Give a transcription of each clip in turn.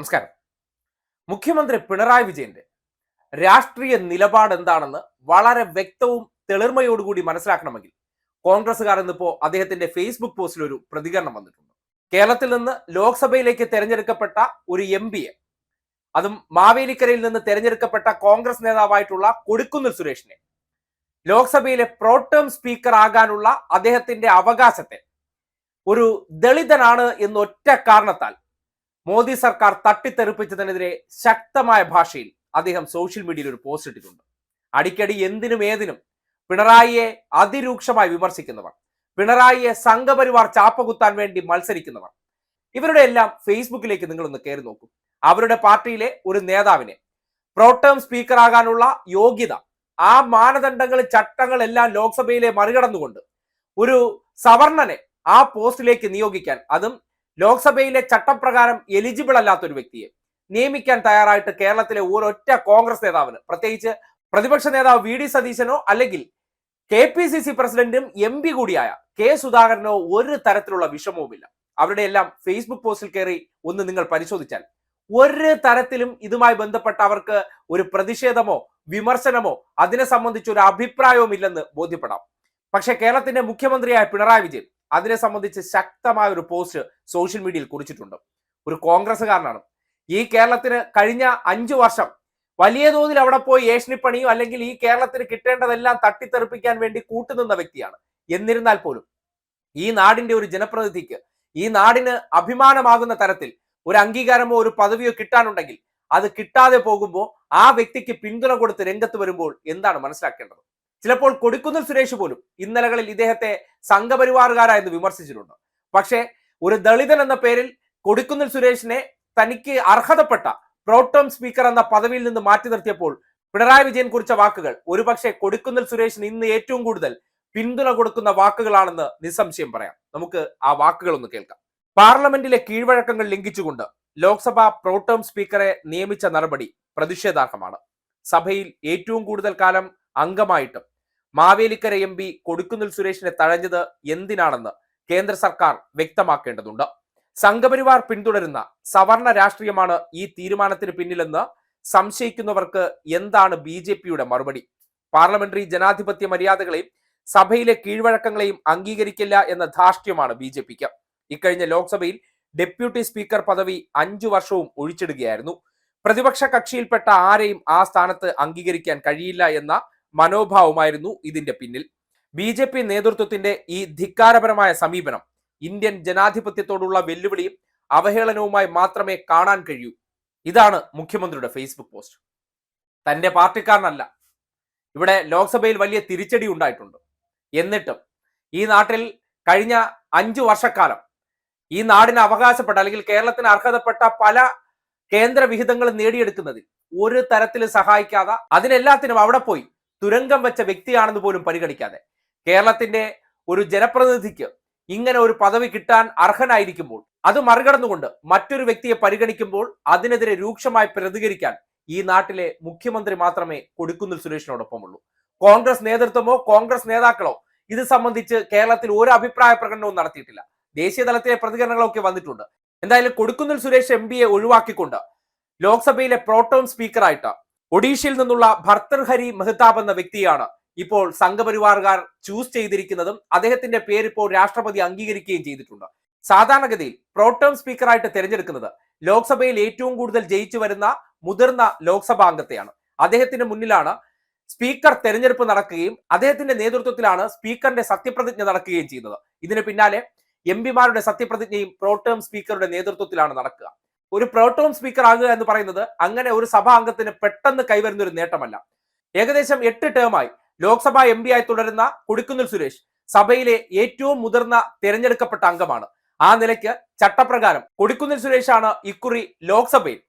നമസ്കാരം. മുഖ്യമന്ത്രി പിണറായി വിജയന്റെ രാഷ്ട്രീയ നിലപാട് എന്താണെന്ന് വളരെ വ്യക്തവും തെളിർമയോടുകൂടി മനസ്സിലാക്കണമെങ്കിൽ കോൺഗ്രസ്സുകാർ ഇന്നിപ്പോ അദ്ദേഹത്തിന്റെ ഫേസ്ബുക്ക് പോസ്റ്റിൽ ഒരു പ്രതികരണം വന്നിട്ടുണ്ട്. കേരളത്തിൽ നിന്ന് ലോക്സഭയിലേക്ക് തെരഞ്ഞെടുക്കപ്പെട്ട ഒരു എം അതും മാവേലിക്കരയിൽ നിന്ന് തെരഞ്ഞെടുക്കപ്പെട്ട കോൺഗ്രസ് നേതാവായിട്ടുള്ള കൊടിക്കുന്നിൽ സുരേഷിനെ ലോക്സഭയിലെ പ്രോട്ടേം സ്പീക്കർ ആകാനുള്ള അദ്ദേഹത്തിന്റെ അവകാശത്തെ ഒരു ദളിതനാണ് എന്നൊറ്റ കാരണത്താൽ മോദി സർക്കാർ തട്ടിത്തെറിപ്പിച്ചതിനെതിരെ ശക്തമായ ഭാഷയിൽ അദ്ദേഹം സോഷ്യൽ മീഡിയയിൽ ഒരു പോസ്റ്റ് ഇട്ടിട്ടുണ്ട്. അടിക്കടി എന്തിനും ഏതിനും പിണറായിയെ അതിരൂക്ഷമായി വിമർശിക്കുന്നവർ പിണറായിയെ സംഘപരിവാർ ചാപ്പകുത്താൻ വേണ്ടി മത്സരിക്കുന്നവർ ഇവരുടെ എല്ലാം ഫേസ്ബുക്കിലേക്ക് നിങ്ങളൊന്ന് കയറി നോക്കൂ. അവരുടെ പാർട്ടിയിലെ ഒരു നേതാവിനെ പ്രോട്ടേം സ്പീക്കർ ആകാനുള്ള യോഗ്യത ആ മാനദണ്ഡങ്ങൾ ചട്ടങ്ങൾ എല്ലാം ലോക്സഭയിലെ മറികടന്നുകൊണ്ട് ഒരു സവർണനെ ആ പോസ്റ്റിലേക്ക് നിയോഗിക്കാൻ അതും ലോക്സഭയിലെ ചട്ടപ്രകാരം എലിജിബിൾ അല്ലാത്ത ഒരു വ്യക്തിയെ നിയമിക്കാൻ തയ്യാറായിട്ട് കേരളത്തിലെ ഒരൊറ്റ കോൺഗ്രസ് നേതാവിന് പ്രത്യേകിച്ച് പ്രതിപക്ഷ നേതാവ് വി ഡി സതീശനോ അല്ലെങ്കിൽ കെ പി സി സി പ്രസിഡന്റും എം പി കൂടിയായ കെ സുധാകരനോ ഒരു തരത്തിലുള്ള വിഷമവുമില്ല. അവരുടെ എല്ലാം ഫേസ്ബുക്ക് പോസ്റ്റിൽ കയറി ഒന്ന് നിങ്ങൾ പരിശോധിച്ചാൽ ഒരു തരത്തിലും ഇതുമായി ബന്ധപ്പെട്ട അവർക്ക് ഒരു പ്രതിഷേധമോ വിമർശനമോ അതിനെ സംബന്ധിച്ച് ഒരു അഭിപ്രായവും ഇല്ലെന്ന് ബോധ്യപ്പെടാം. പക്ഷെ കേരളത്തിന്റെ മുഖ്യമന്ത്രിയായ പിണറായി വിജയൻ അതിനെ സംബന്ധിച്ച് ശക്തമായ ഒരു പോസ്റ്റ് സോഷ്യൽ മീഡിയയിൽ കുറിച്ചിട്ടുണ്ട്. ഒരു കോൺഗ്രസ്സുകാരനാണ്. ഈ കേരളത്തിന് കഴിഞ്ഞ അഞ്ചു വർഷം വലിയ തോതിൽ അവിടെ പോയി ഏഷണിപ്പണിയും അല്ലെങ്കിൽ ഈ കേരളത്തിന് കിട്ടേണ്ടതെല്ലാം തട്ടിത്തെറിപ്പിക്കാൻ വേണ്ടി കൂട്ടുനിന്ന വ്യക്തിയാണ്. എന്നിരുന്നാൽ പോലും ഈ നാടിന്റെ ഒരു ജനപ്രതിനിധിക്ക് ഈ നാടിന് അഭിമാനമാകുന്ന തരത്തിൽ ഒരു അംഗീകാരമോ ഒരു പദവിയോ കിട്ടാനുണ്ടെങ്കിൽ അത് കിട്ടാതെ പോകുമ്പോൾ ആ വ്യക്തിക്ക് പിന്തുണ കൊടുത്ത് രംഗത്ത് വരുമ്പോൾ എന്താണ് മനസ്സിലാക്കേണ്ടത്? ചിലപ്പോൾ കൊടിക്കുന്നിൽ സുരേഷ് പോലും ഇന്നലകളിൽ ഇദ്ദേഹത്തെ സംഘപരിവാറുകാരായെന്ന് വിമർശിച്ചിട്ടുണ്ട്. പക്ഷേ ഒരു ദളിതൻ എന്ന പേരിൽ കൊടിക്കുന്നിൽ സുരേഷിനെ തനിക്ക് അർഹതപ്പെട്ട പ്രോട്ടോം സ്പീക്കർ എന്ന പദവിയിൽ നിന്ന് മാറ്റി നിർത്തിയപ്പോൾ പിണറായി വിജയൻ കുറിച്ച വാക്കുകൾ ഒരുപക്ഷെ കൊടിക്കുന്നിൽ സുരേഷിന് ഇന്ന് ഏറ്റവും കൂടുതൽ പിന്തുണ കൊടുക്കുന്ന വാക്കുകളാണെന്ന് നിസ്സംശയം പറയാം. നമുക്ക് ആ വാക്കുകൾ ഒന്ന് കേൾക്കാം. പാർലമെന്റിലെ കീഴ്വഴക്കങ്ങൾ ലംഘിച്ചുകൊണ്ട് ലോക്സഭ പ്രോട്ടേം സ്പീക്കറെ നിയമിച്ച നടപടി പ്രതിഷേധാർഹമാണ്. സഭയിൽ ഏറ്റവും കൂടുതൽ കാലം അംഗമായിട്ടും. മാവേലിക്കര എം പി കൊടിക്കുന്നിൽ സുരേഷിനെ തഴഞ്ഞത് എന്തിനാണെന്ന് കേന്ദ്ര സർക്കാർ വ്യക്തമാക്കേണ്ടതുണ്ട്. സംഘപരിവാർ പിന്തുടരുന്ന സവർണ രാഷ്ട്രീയമാണ് ഈ തീരുമാനത്തിന് പിന്നിലെന്ന് സംശയിക്കുന്നവർക്ക് എന്താണ് ബി ജെ പിയുടെ മറുപടി? പാർലമെന്ററി ജനാധിപത്യ മര്യാദകളെയും സഭയിലെ കീഴ്വഴക്കങ്ങളെയും അംഗീകരിക്കില്ല എന്ന ധാർഷ്ട്യമാണ് ബി ജെ പിക്ക്. ഇക്കഴിഞ്ഞ ലോക്സഭയിൽ ഡെപ്യൂട്ടി സ്പീക്കർ പദവി അഞ്ചു വർഷവും ഒഴിച്ചിടുകയായിരുന്നു. പ്രതിപക്ഷ കക്ഷിയിൽപ്പെട്ട ആരെയും ആ സ്ഥാനത്ത് അംഗീകരിക്കാൻ കഴിയില്ല എന്ന മനോഭാവമായിരുന്നു ഇതിന്റെ പിന്നിൽ. ബി ജെ പി നേതൃത്വത്തിന്റെ ഈ ധിക്കാരപരമായ സമീപനം ഇന്ത്യൻ ജനാധിപത്യത്തോടുള്ള വെല്ലുവിളിയും അവഹേളനവുമായി മാത്രമേ കാണാൻ കഴിയൂ. ഇതാണ് മുഖ്യമന്ത്രിയുടെ ഫേസ്ബുക്ക് പോസ്റ്റ്. തന്റെ പാർട്ടിക്കാരനല്ല. ഇവിടെ ലോക്സഭയിൽ വലിയ തിരിച്ചടി ഉണ്ടായിട്ടുണ്ട്. എന്നിട്ടും ഈ നാട്ടിൽ കഴിഞ്ഞ അഞ്ചു വർഷക്കാലം ഈ നാടിന് അവകാശപ്പെട്ട അല്ലെങ്കിൽ കേരളത്തിന് അർഹതപ്പെട്ട പല കേന്ദ്ര വിഹിതങ്ങളും നേടിയെടുക്കുന്നതിൽ ഒരു തരത്തിലും സഹായിക്കാതെ അതിനെല്ലാത്തിനും അവിടെ പോയി തുരങ്കം വെച്ച വ്യക്തിയാണെന്ന് പോലും പരിഗണിക്കാതെ കേരളത്തിന്റെ ഒരു ജനപ്രതിനിധിക്ക് ഇങ്ങനെ ഒരു പദവി കിട്ടാൻ അർഹനായിരിക്കുമ്പോൾ അത് മറികടന്നുകൊണ്ട് മറ്റൊരു വ്യക്തിയെ പരിഗണിക്കുമ്പോൾ അതിനെതിരെ രൂക്ഷമായി പ്രതികരിക്കാൻ ഈ നാട്ടിലെ മുഖ്യമന്ത്രി മാത്രമേ കൊടുക്കുന്നിൽ സുരേഷിനോടൊപ്പമുള്ളൂ. കോൺഗ്രസ് നേതൃത്വമോ കോൺഗ്രസ് നേതാക്കളോ ഇത് സംബന്ധിച്ച് കേരളത്തിൽ ഒരു അഭിപ്രായ പ്രകടനവും നടത്തിയിട്ടില്ല. ദേശീയ തലത്തിലെ പ്രതികരണങ്ങളൊക്കെ വന്നിട്ടുണ്ട്. എന്തായാലും കൊടുക്കുന്നിൽ സുരേഷ് എം ഒഴിവാക്കിക്കൊണ്ട് ലോക്സഭയിലെ പ്രോട്ടോം സ്പീക്കറായിട്ട് ഒഡീഷയിൽ നിന്നുള്ള ഭർത്തർഹരി മെഹ്താബ് എന്ന വ്യക്തിയാണ് ഇപ്പോൾ സംഘപരിവാറുകാർ ചൂസ് ചെയ്തിരിക്കുന്നതും അദ്ദേഹത്തിന്റെ പേര് ഇപ്പോൾ രാഷ്ട്രപതി അംഗീകരിക്കുകയും ചെയ്തിട്ടുണ്ട്. സാധാരണഗതിയിൽ പ്രോട്ടേം സ്പീക്കറായിട്ട് തിരഞ്ഞെടുക്കുന്നത് ലോക്സഭയിൽ ഏറ്റവും കൂടുതൽ ജയിച്ചു വരുന്ന മുതിർന്ന ലോക്സഭാ അംഗത്തെയാണ്. അദ്ദേഹത്തിന് മുന്നിലാണ് സ്പീക്കർ തെരഞ്ഞെടുപ്പ് നടക്കുകയും അദ്ദേഹത്തിന്റെ നേതൃത്വത്തിലാണ് സ്പീക്കറിന്റെ സത്യപ്രതിജ്ഞ നടക്കുകയും ചെയ്യുന്നത്. ഇതിന് പിന്നാലെ എം പിമാരുടെ സത്യപ്രതിജ്ഞയും പ്രോട്ടേം സ്പീക്കറുടെ നേതൃത്വത്തിലാണ് നടക്കുക. ഒരു പ്രോട്ടോം സ്പീക്കർ ആകുക എന്ന് പറയുന്നത് അങ്ങനെ ഒരു സഭാ അംഗത്തിന് പെട്ടെന്ന് കൈവരുന്ന ഒരു നേട്ടമല്ല. ഏകദേശം എട്ട് ടേമായി ലോക്സഭാ എം ആയി തുടരുന്ന കൊടിക്കുന്നിൽ സുരേഷ് സഭയിലെ ഏറ്റവും മുതിർന്ന തിരഞ്ഞെടുക്കപ്പെട്ട അംഗമാണ്. ആ നിലയ്ക്ക് ചട്ടപ്രകാരം കൊടിക്കുന്നിൽ സുരേഷാണ് ഇക്കുറി ലോക്സഭയിൽ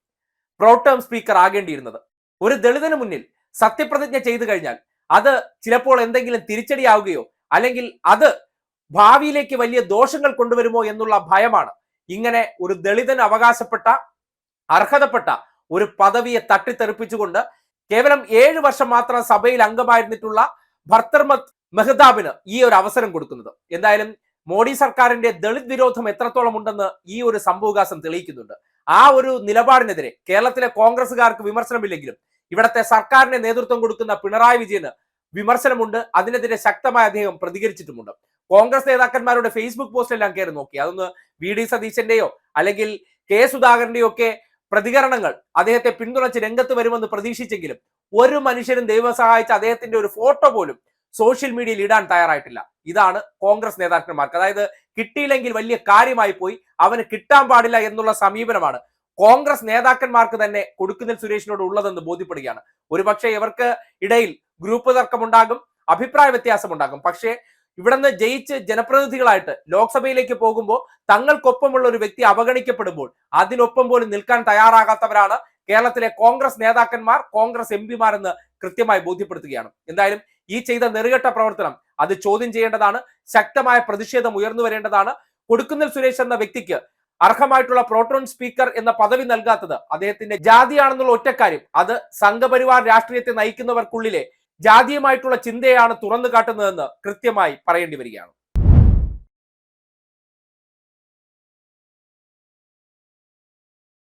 പ്രോട്ടേം സ്പീക്കർ ആകേണ്ടിയിരുന്നത്. ഒരു ദളിതന് മുന്നിൽ സത്യപ്രതിജ്ഞ ചെയ്തു കഴിഞ്ഞാൽ അത് ചിലപ്പോൾ എന്തെങ്കിലും തിരിച്ചടിയാവുകയോ അല്ലെങ്കിൽ അത് ഭാവിയിലേക്ക് വലിയ ദോഷങ്ങൾ കൊണ്ടുവരുമോ എന്നുള്ള ഭയമാണ് ഇങ്ങനെ ഒരു ദളിതന് അവകാശപ്പെട്ട അർഹതപ്പെട്ട ഒരു പദവിയെ തട്ടിത്തെറിപ്പിച്ചുകൊണ്ട് കേവലം ഏഴ് വർഷം മാത്രം സഭയിൽ അംഗമായിരുന്നിട്ടുള്ള ഭർത്തർമത് മെഹ്താബിന് ഈ ഒരു അവസരം കൊടുക്കുന്നത്. എന്തായാലും മോഡി സർക്കാരിന്റെ ദളിത് വിരോധം എത്രത്തോളം ഉണ്ടെന്ന് ഈ ഒരു സംഭവകാശം തെളിയിക്കുന്നുണ്ട്. ആ ഒരു നിലപാടിനെതിരെ കേരളത്തിലെ കോൺഗ്രസുകാർക്ക് വിമർശനമില്ലെങ്കിലും ഇവിടത്തെ സർക്കാരിന്റെ നേതൃത്വം കൊടുക്കുന്ന പിണറായി വിജയന് വിമർശനമുണ്ട്. അതിനെതിരെ ശക്തമായി അദ്ദേഹം പ്രതികരിച്ചിട്ടുമുണ്ട്. കോൺഗ്രസ് നേതാക്കന്മാരുടെ ഫേസ്ബുക്ക് പോസ്റ്റിലെല്ലാം കയറി നോക്കി. അതൊന്ന് വി ഡി സതീശന്റെയോ അല്ലെങ്കിൽ കെ സുധാകരന്റെയോ ഒക്കെ പ്രതികരണങ്ങൾ അദ്ദേഹത്തെ പിന്തുണച്ച് രംഗത്ത് വരുമെന്ന് പ്രതീക്ഷിച്ചെങ്കിലും ഒരു മനുഷ്യനും ദൈവം സഹായിച്ച അദ്ദേഹത്തിന്റെ ഒരു ഫോട്ടോ പോലും സോഷ്യൽ മീഡിയയിൽ ഇടാൻ തയ്യാറായിട്ടില്ല. ഇതാണ് കോൺഗ്രസ് നേതാക്കന്മാർക്ക്. അതായത് കിട്ടിയില്ലെങ്കിൽ വലിയ കാര്യമായി പോയി അവന് കിട്ടാൻ പാടില്ല എന്നുള്ള സമീപനമാണ് കോൺഗ്രസ് നേതാക്കന്മാർക്ക് തന്നെ കൊടുക്കുന്നിൽ സുരേഷിനോട് ഉള്ളതെന്ന് ബോധ്യപ്പെടുകയാണ്. ഒരുപക്ഷെ ഇവർക്ക് ഇടയിൽ ഗ്രൂപ്പ് തർക്കമുണ്ടാകും അഭിപ്രായ വ്യത്യാസമുണ്ടാകും. പക്ഷേ ഇവിടുന്ന് ജയിച്ച് ജനപ്രതിനിധികളായിട്ട് ലോക്സഭയിലേക്ക് പോകുമ്പോൾ തങ്ങൾക്കൊപ്പമുള്ള ഒരു വ്യക്തി അവഗണിക്കപ്പെടുമ്പോൾ അതിനൊപ്പം പോലും നിൽക്കാൻ തയ്യാറാകാത്തവരാണ് കേരളത്തിലെ കോൺഗ്രസ് നേതാക്കന്മാർ കോൺഗ്രസ് എം പിമാരെന്ന് കൃത്യമായി ബോധ്യപ്പെടുത്തുകയാണ്. എന്തായാലും ഈ ചെയ്ത നെറുകെട്ട പ്രവർത്തനം അത് ചോദ്യം ചെയ്യേണ്ടതാണ് ശക്തമായ പ്രതിഷേധം ഉയർന്നു വരേണ്ടതാണ്. കൊടുക്കുന്നിൽ സുരേഷ് എന്ന വ്യക്തിക്ക് അർഹമായിട്ടുള്ള പ്രോട്ടോൺ സ്പീക്കർ എന്ന പദവി നൽകാത്തത് അദ്ദേഹത്തിന്റെ ജാതിയാണെന്നുള്ള ഒറ്റക്കാര്യം അത് സംഘപരിവാർ രാഷ്ട്രീയത്തെ നയിക്കുന്നവർക്കുള്ളിലെ ജാതീയമായിട്ടുള്ള ചിന്തയാണ് തുറന്നു കാട്ടുന്നതെന്ന് കൃത്യമായി പറയേണ്ടി വരികയാണ്.